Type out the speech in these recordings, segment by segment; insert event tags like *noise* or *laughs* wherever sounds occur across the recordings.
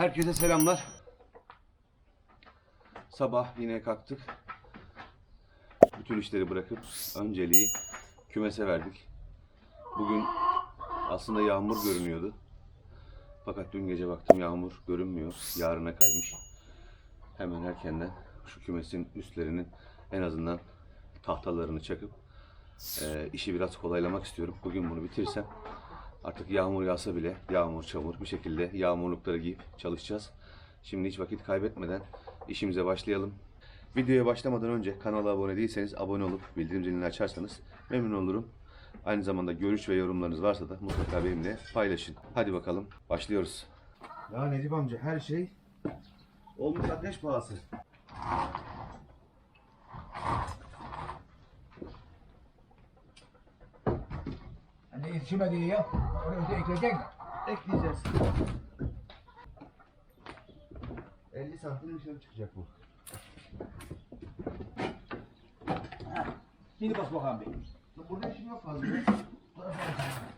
Herkese selamlar. Sabah yine kalktık. Bütün işleri bırakıp önceliği kümese verdik. Bugün aslında yağmur görünüyordu. Fakat dün gece baktım yağmur görünmüyor. Yarına kaymış. Hemen erkenden şu kümesin üstlerinin en azından tahtalarını çakıp e, işi biraz kolaylamak istiyorum. Bugün bunu bitirirsem artık yağmur yağsa bile yağmur çamur bir şekilde yağmurlukları giyip çalışacağız. Şimdi hiç vakit kaybetmeden işimize başlayalım. Videoya başlamadan önce kanala abone değilseniz abone olup bildirim zilini açarsanız memnun olurum. Aynı zamanda görüş ve yorumlarınız varsa da mutlaka benimle paylaşın. Hadi bakalım başlıyoruz. Ya Necip amca her şey olmuş ateş pahası. Hani yetişemediği ya. Öte ekleyecek mi? Ekleyeceğiz. 50 santim dışarı çıkacak bu. Şimdi bas bakalım bir. Burada işim yok fazla. *laughs*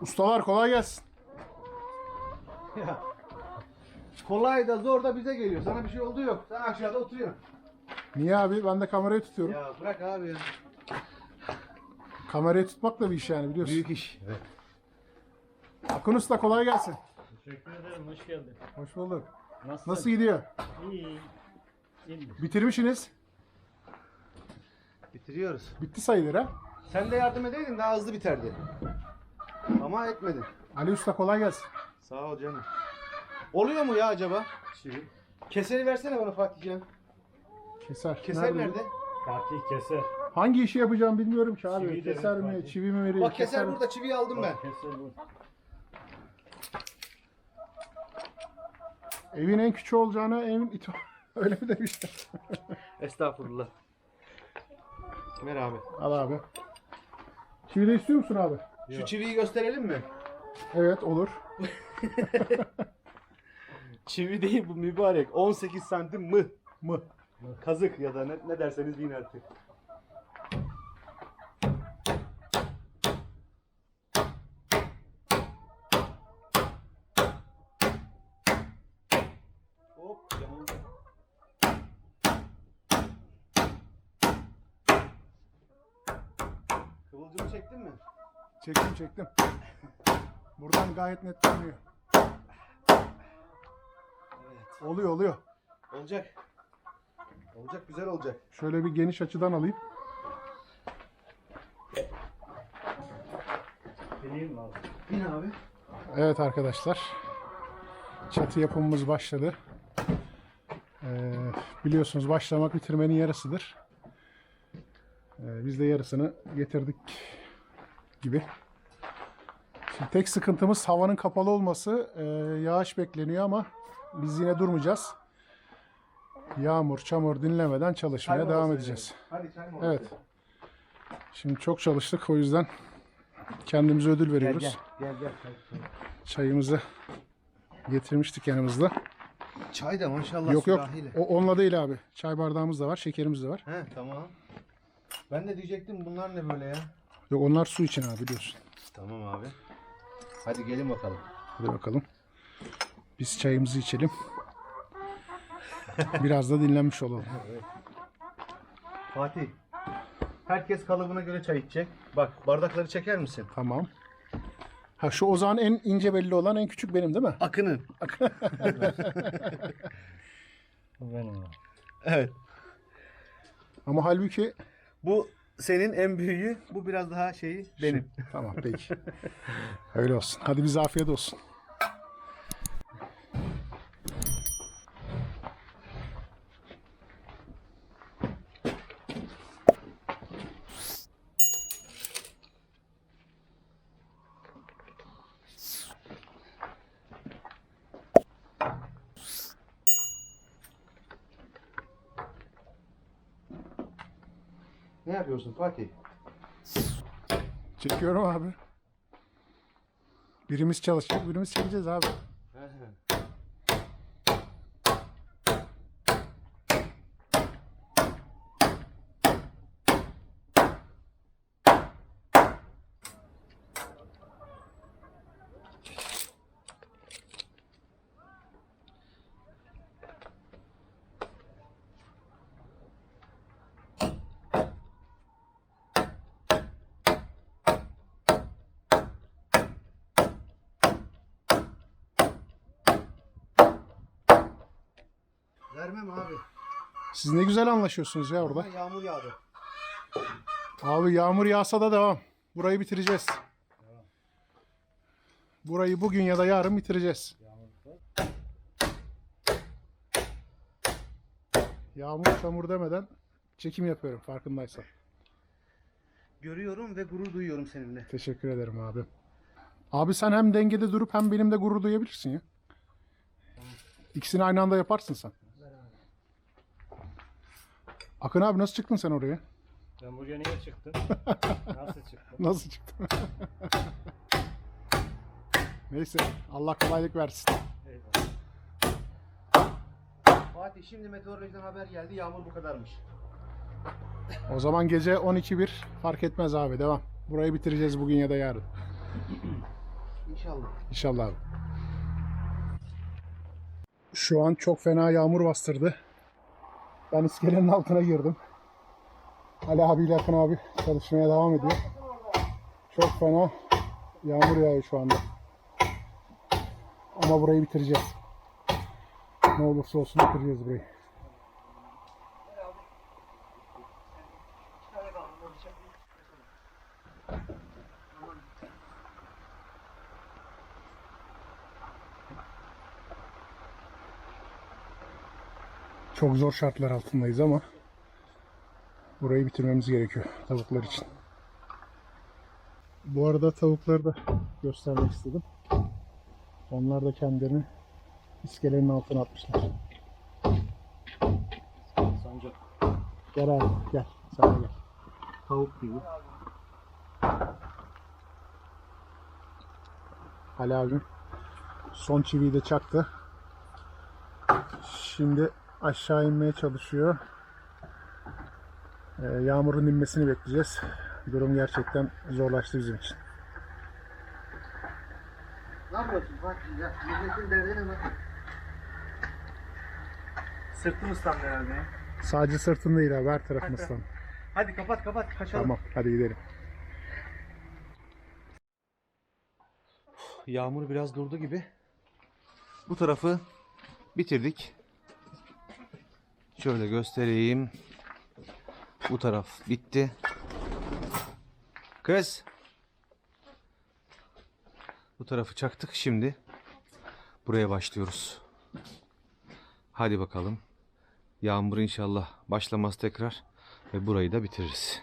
Ustalar kolay gelsin. *laughs* Kolay da zor da bize geliyor. Sana bir şey oldu yok. Sen aşağıda oturuyorsun. Niye abi? Ben de kamerayı tutuyorum. Ya bırak abi ya. Kamerayı tutmak da bir iş yani biliyorsun. Büyük iş. Evet. Akın Usta kolay gelsin. Teşekkür ederim, hoş geldin. Hoş bulduk. Nasılsın? Nasıl gidiyor? İyi, iyi. Bitirmişsiniz. Bitiriyoruz. Bitti sayılır ha. Sen de yardım edeydin daha hızlı biterdi. Ama etmedin. Ali Usta kolay gelsin. Sağ ol canım. Oluyor mu ya acaba? Çivi. Keseri versene bana Fatih'ciğim. Keser. Keser bu? nerede? Fatih keser. Hangi işi yapacağım bilmiyorum ki abi. Çiviyi de Keser mi, Fatih. çivi mi vereyim? Bak keser mi? burada çiviyi aldım ben. Keser bu. Evin en küçüğü olacağına evin *laughs* iti... Öyle mi demişler? Estağfurullah. Ver abi. Al abi. Çivi de istiyor musun abi? Şu çiviyi gösterelim mi? Evet olur. *laughs* Çivi değil bu mübarek. 18 santim mı? Mı? Kazık ya da ne, ne derseniz deyin artık. Hop canım. Kıvılcımı çektin mi? Çektim çektim. Buradan gayet net görünüyor. Evet. Oluyor oluyor. Olacak. Olacak güzel olacak. Şöyle bir geniş açıdan alayım. Bileyim mi abi? Bin abi. Evet arkadaşlar. Çatı yapımımız başladı. Ee, biliyorsunuz başlamak bitirmenin yarısıdır. Ee, biz de yarısını getirdik gibi. Şimdi tek sıkıntımız havanın kapalı olması. Ee, yağış bekleniyor ama biz yine durmayacağız. Yağmur, çamur dinlemeden çalışmaya devam edeceğiz. Hadi çay Evet. Şimdi çok çalıştık o yüzden kendimize ödül veriyoruz. Gel gel. Çayımızı getirmiştik yanımızda. Çay da maşallah yok yok. sürahiyle. O onunla değil abi. Çay bardağımız da var, şekerimiz de var. He tamam. Ben de diyecektim bunlar ne böyle ya? Yok onlar su için abi biliyorsun. Tamam abi. Hadi gelin bakalım. Hadi bakalım. Biz çayımızı içelim. Biraz da dinlenmiş olalım. *laughs* Fatih. Herkes kalıbına göre çay içecek. Bak bardakları çeker misin? Tamam. Ha şu Ozan en ince belli olan en küçük benim değil mi? Akının. *laughs* Bu benim. Evet. Ama halbuki Bu senin en büyüğü. Bu biraz daha şeyi benim. tamam peki. *laughs* Öyle olsun. Hadi bize afiyet olsun. Yapıyorsun Fatih? Çekiyorum abi. Birimiz çalışacak, birimiz çekeceğiz abi. Vermem abi. Siz ne güzel anlaşıyorsunuz ya orada. Yağmur yağdı. Abi yağmur yağsa da devam. Burayı bitireceğiz. Burayı bugün ya da yarın bitireceğiz. Yağmur çamur demeden çekim yapıyorum farkındaysan. Görüyorum ve gurur duyuyorum seninle. Teşekkür ederim abi. Abi sen hem dengede durup hem benimle gurur duyabilirsin ya. İkisini aynı anda yaparsın sen. Akın abi nasıl çıktın sen oraya? Ben buraya niye çıktım? *laughs* Nasıl çıktım? Nasıl çıktın? *laughs* Neyse Allah kolaylık versin. Eyvallah. Fatih şimdi meteorolojiden haber geldi. Yağmur bu kadarmış. O zaman gece 12.1 fark etmez abi devam. Burayı bitireceğiz bugün ya da yarın. İnşallah. İnşallah abi. Şu an çok fena yağmur bastırdı. Ben iskelenin altına girdim. Ali abiyle Akın abi çalışmaya devam ediyor. Çok fena yağmur yağıyor şu anda. Ama burayı bitireceğiz. Ne olursa olsun bitireceğiz burayı. Çok zor şartlar altındayız ama burayı bitirmemiz gerekiyor tavuklar için. Bu arada tavukları da göstermek istedim. Onlar da kendilerini iskelenin altına atmışlar. Sancak. Gel abi gel. Sen gel. Tavuk gibi. Ali abim son çiviyi de çaktı. Şimdi aşağı inmeye çalışıyor. Ee, yağmurun inmesini bekleyeceğiz. Durum gerçekten zorlaştı bizim için. Ne yapıyorsun Fatih ya? Milletin derdine bak. Sırtım ıslandı herhalde ya. Sadece sırtın değil abi her tarafın ıslan. Hadi kapat kapat kaçalım. Tamam hadi gidelim. Yağmur biraz durdu gibi. Bu tarafı bitirdik. Şöyle göstereyim. Bu taraf bitti. Kız. Bu tarafı çaktık şimdi. Buraya başlıyoruz. Hadi bakalım. Yağmur inşallah başlamaz tekrar ve burayı da bitiririz.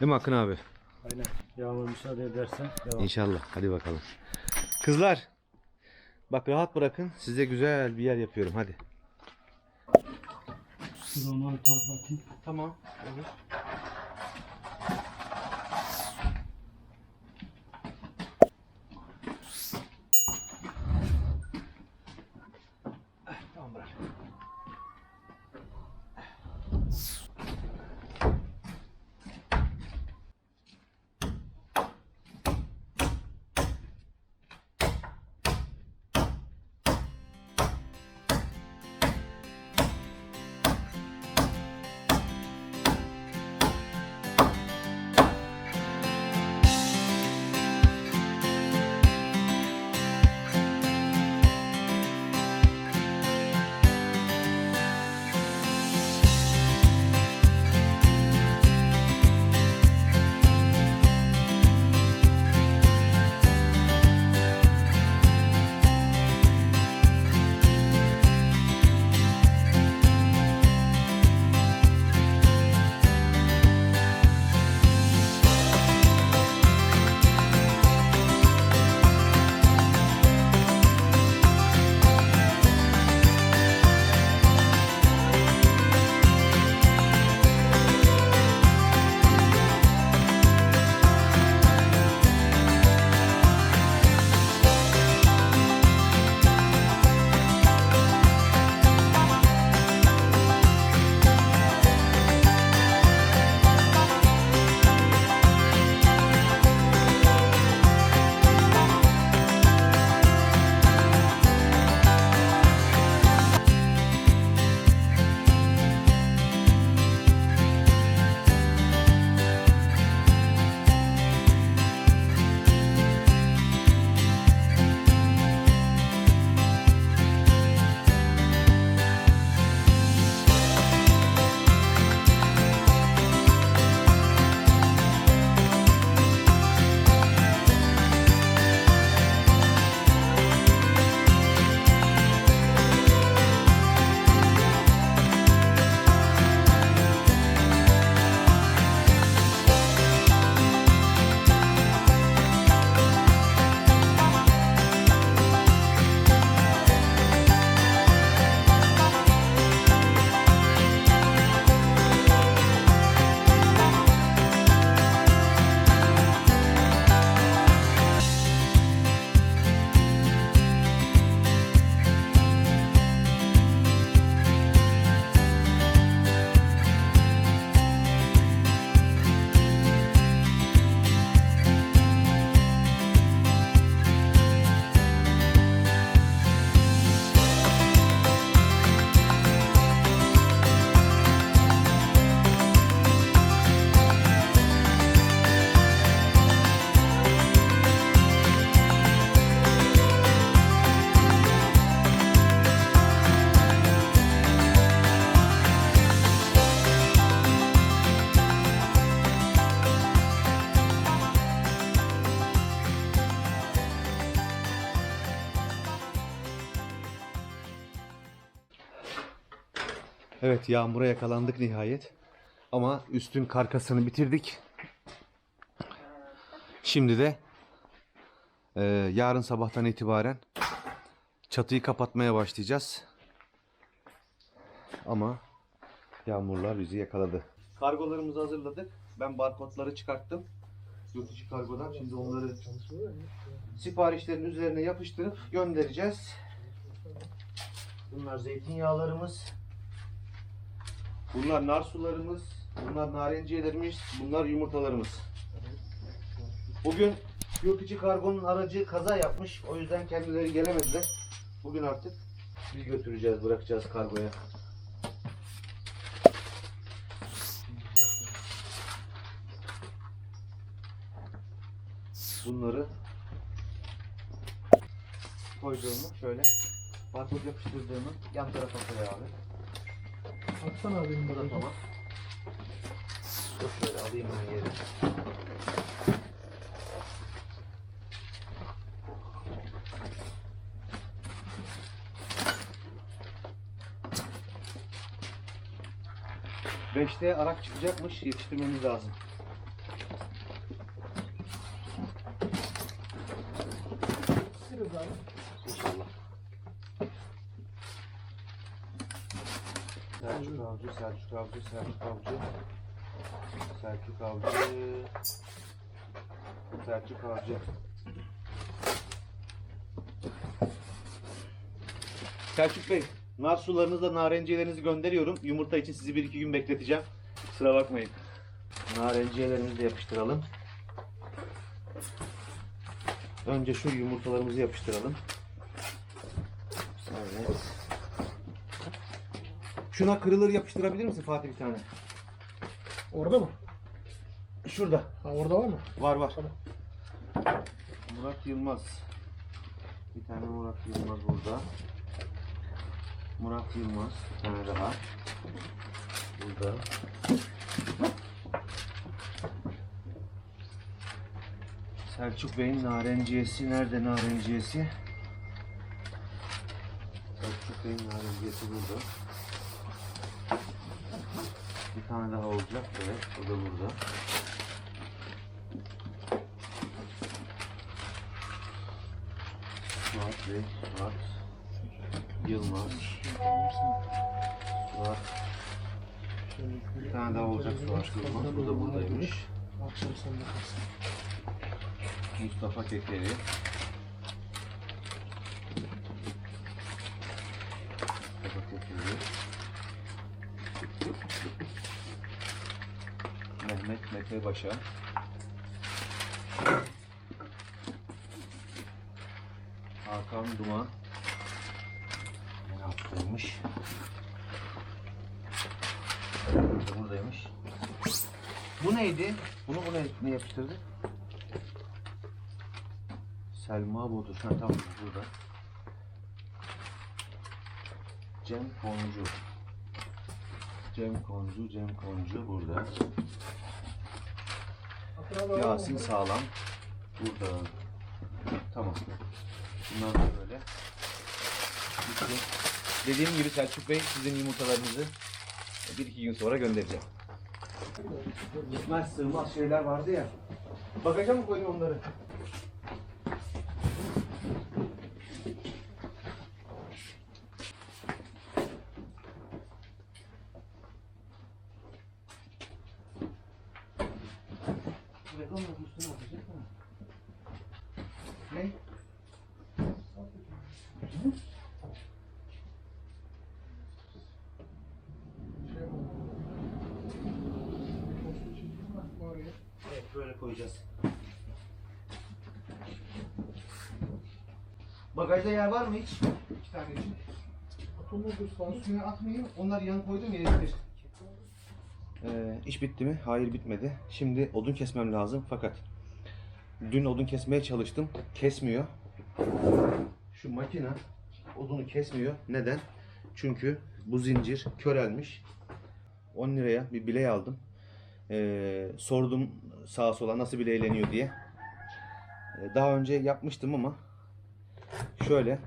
Değil mi Akın abi? Aynen. Yağmur müsaade edersen devam. İnşallah. Hadi bakalım. Kızlar. Bak rahat bırakın. Size güzel bir yer yapıyorum. Hadi. Bir tarafa atayım. Tamam. Olur. Evet yağmura yakalandık nihayet. Ama üstün karkasını bitirdik. Şimdi de e, yarın sabahtan itibaren çatıyı kapatmaya başlayacağız. Ama yağmurlar bizi yakaladı. Kargolarımızı hazırladık. Ben barkodları çıkarttım. Yurt dışı kargodan. Şimdi onları siparişlerin üzerine yapıştırıp göndereceğiz. Bunlar zeytinyağlarımız. Bunlar nar sularımız. Bunlar narenciyelerimiz. Bunlar yumurtalarımız. Bugün yurt içi kargonun aracı kaza yapmış. O yüzden kendileri gelemediler. Bugün artık biz götüreceğiz, bırakacağız kargoya. Bunları koyduğumu şöyle barkod yapıştırdığımı yan tarafa koy abi. Atsana abi benim da tamam. Dur şöyle alayım ben yeri. Beşte arak çıkacakmış, yetiştirmemiz lazım. İnşallah. Selçuk Avcı, Selçuk Avcı, Selçuk Avcı. Selçuk Avcı. Selçuk Avcı. Selçuk Bey, nar sularınızla narenciyelerinizi gönderiyorum. Yumurta için sizi bir iki gün bekleteceğim. Kusura bakmayın. Narenciyelerimizi de yapıştıralım. Önce şu yumurtalarımızı yapıştıralım. Evet. Şuna kırılır yapıştırabilir misin Fatih bir tane? Orada mı? Şurada. Ha orada var mı? Var var. Murat Yılmaz. Bir tane Murat Yılmaz burada. Murat Yılmaz. Bir tane daha. Burada. Selçuk Bey'in narenciyesi. Nerede narenciyesi? Selçuk Bey'in narenciyesi burada. Bir tane daha olacak. Evet. O da burada. Suat Bey, Suat Yılmaz, Suat bir tane daha olacak Suat Yılmaz, bu da buradaymış. Mustafa Kekeri. Mustafa Kekeri. Mehmet Mete Başa. Hakan Duman. Ne yaptırmış? Buradaymış. Bu neydi? Bunu buna ne yapıştırdı? Selma Bodur. Ha tamam burada. Cem Koncu. Cem Koncu, Cem Koncu burada. Yasin Sağlam. Burada. Tamam. Bunlar da böyle. Bitti. Dediğim gibi Selçuk Bey sizin yumurtalarınızı bir iki gün sonra göndereceğim. Gitmez sığmaz şeyler vardı ya. Bagaja mı koydun onları? Betonla üstüne atacak mı? Ne? Evet böyle koyacağız. Bagajda yer var mı hiç? İki tane için. Üstüne atmayayım. Onları yan koydum ya eritir. Ee, iş bitti mi? Hayır bitmedi. Şimdi odun kesmem lazım fakat dün odun kesmeye çalıştım. Kesmiyor. Şu makine odunu kesmiyor. Neden? Çünkü bu zincir körelmiş. 10 liraya bir biley aldım. Ee, sordum sağa sola nasıl bileyleniyor diye. Ee, daha önce yapmıştım ama şöyle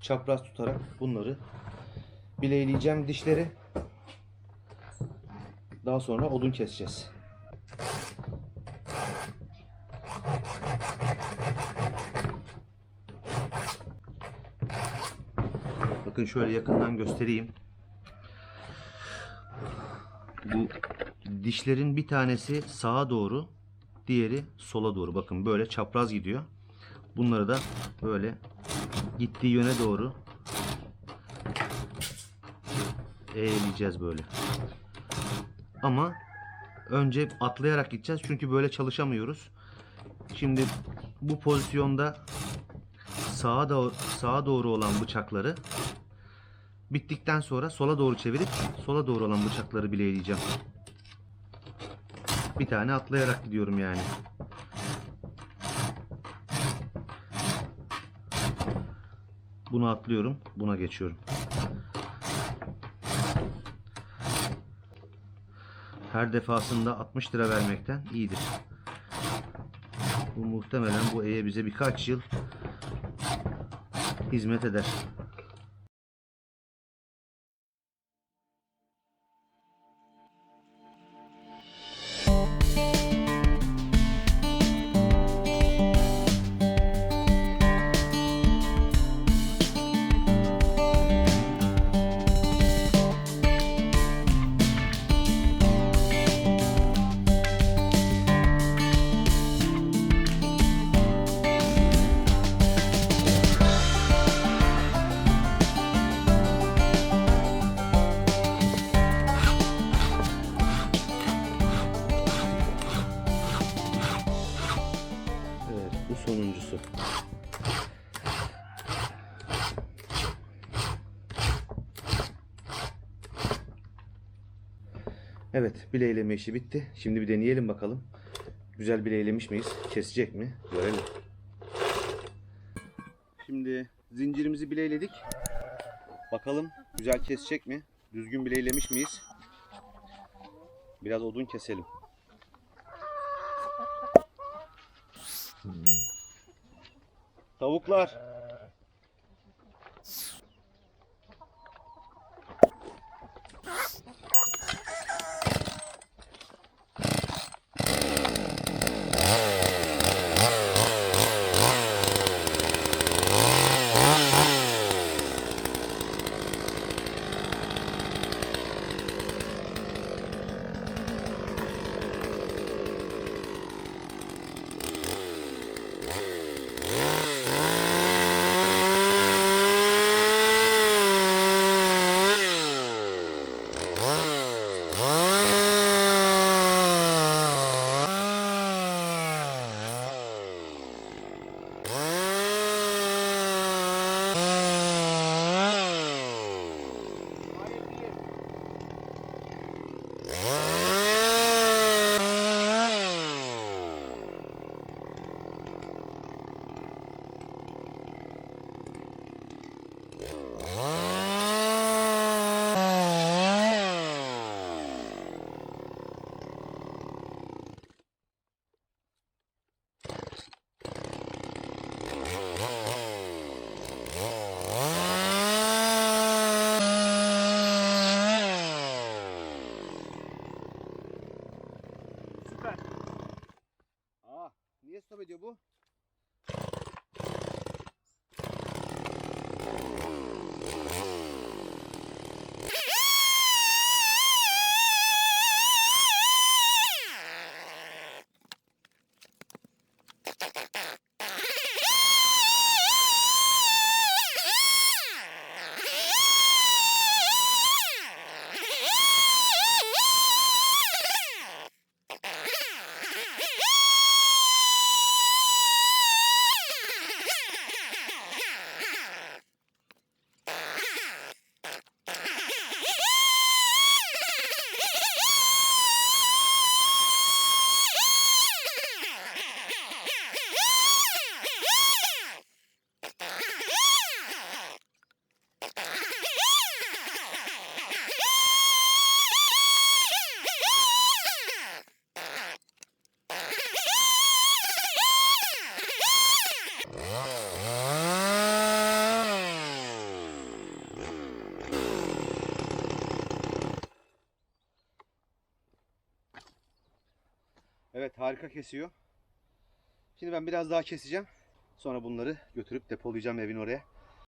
çapraz tutarak bunları bileyleyeceğim dişleri Daha sonra odun keseceğiz. Bakın şöyle yakından göstereyim. Bu dişlerin bir tanesi sağa doğru, diğeri sola doğru. Bakın böyle çapraz gidiyor. Bunları da böyle gittiği yöne doğru eğileceğiz böyle. Ama önce atlayarak gideceğiz çünkü böyle çalışamıyoruz. Şimdi bu pozisyonda sağa doğru, sağa doğru olan bıçakları bittikten sonra sola doğru çevirip sola doğru olan bıçakları bileyleyeceğim. Bir tane atlayarak gidiyorum yani. Bunu atlıyorum, buna geçiyorum. Her defasında 60 lira vermekten iyidir. Bu muhtemelen bu E'ye bize birkaç yıl hizmet eder. Bileyleme işi bitti. Şimdi bir deneyelim bakalım. Güzel bileylemiş miyiz? Kesecek mi? Görelim. Şimdi zincirimizi bileyledik. Bakalım güzel kesecek mi? Düzgün bileylemiş miyiz? Biraz odun keselim. Tavuklar. Harika kesiyor. Şimdi ben biraz daha keseceğim. Sonra bunları götürüp depolayacağım evin oraya.